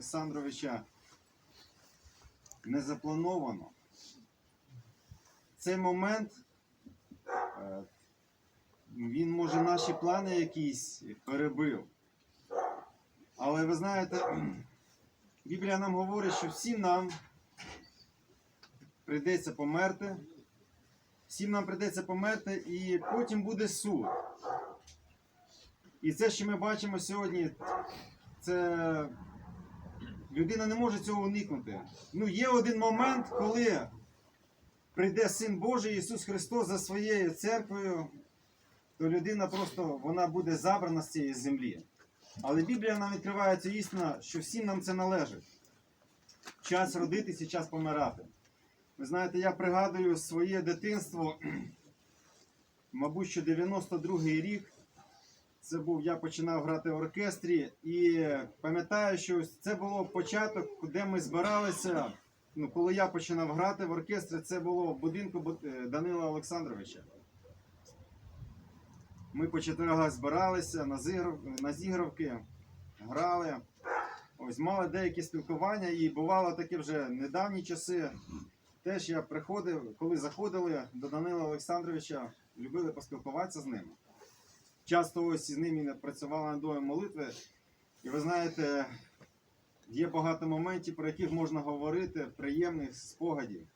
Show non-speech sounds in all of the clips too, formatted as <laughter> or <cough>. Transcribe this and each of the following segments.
Олександровича не заплановано. Цей момент е, він може наші плани якісь перебив. Але ви знаєте, Біблія нам говорить, що всім нам прийдеться померти. Всім нам прийдеться померти, і потім буде суд. І це, що ми бачимо сьогодні, це людина не може цього уникнути. Ну, є один момент, коли прийде Син Божий Ісус Христос за своєю церквою, то людина просто вона буде забрана з цієї землі. Але Біблія нам відкриває цю істину, що всім нам це належить. Час родитись і час помирати. Ви знаєте, я пригадую своє дитинство, <clears throat> мабуть, що 92-й рік. Це був, я починав грати в оркестрі, і пам'ятаю, що це було початок, де ми збиралися. Ну, коли я починав грати в оркестрі, це було в будинку е, Данила Олександровича. Ми по четвергах збиралися на, зіграв... на зігравки, грали. Ось мали деякі спілкування, і бувало таке вже недавні часи. Теж я приходив, коли заходили до Данила Олександровича, любили поспілкуватися з ним. Часто ось із ними працювала над домом молитви. І ви знаєте, є багато моментів, про яких можна говорити, приємних спогадів.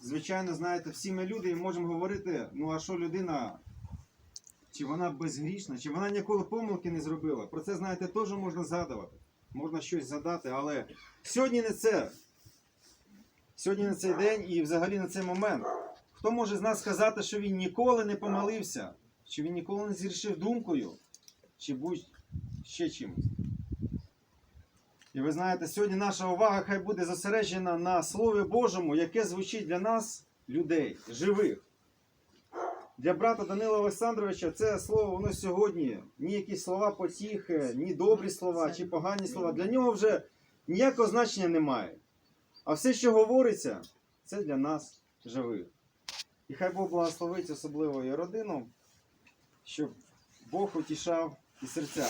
Звичайно, знаєте, всі ми люди і можемо говорити, ну а що людина, чи вона безгрішна, чи вона ніколи помилки не зробила. Про це, знаєте, теж можна згадувати. Можна щось задати, але сьогодні не це. Сьогодні не цей день і взагалі на цей момент. Хто може з нас сказати, що він ніколи не помилився, чи він ніколи не зрішив думкою, чи будь ще чимось? І ви знаєте, сьогодні наша увага хай буде зосереджена на Слові Божому, яке звучить для нас, людей, живих. Для брата Данила Олександровича це слово, воно сьогодні ні якісь слова потіхи, ні добрі слова, чи погані слова. Для нього вже ніякого значення немає. А все, що говориться, це для нас живих. І хай Бог благословить особливо і родину, щоб Бог утішав і серця.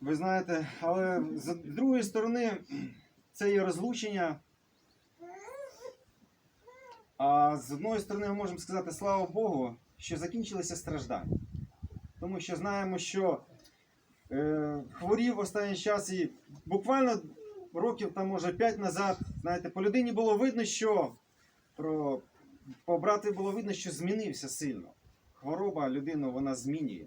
Ви знаєте, але з другої сторони, це є розлучення. А з одної сторони, ми можемо сказати, слава Богу, що закінчилися страждання. Тому що знаємо, що е, хворів останній час і буквально років там, може, 5 назад, знаєте, по людині було видно, що про, по брату було видно, що змінився сильно. Хвороба людину вона змінює.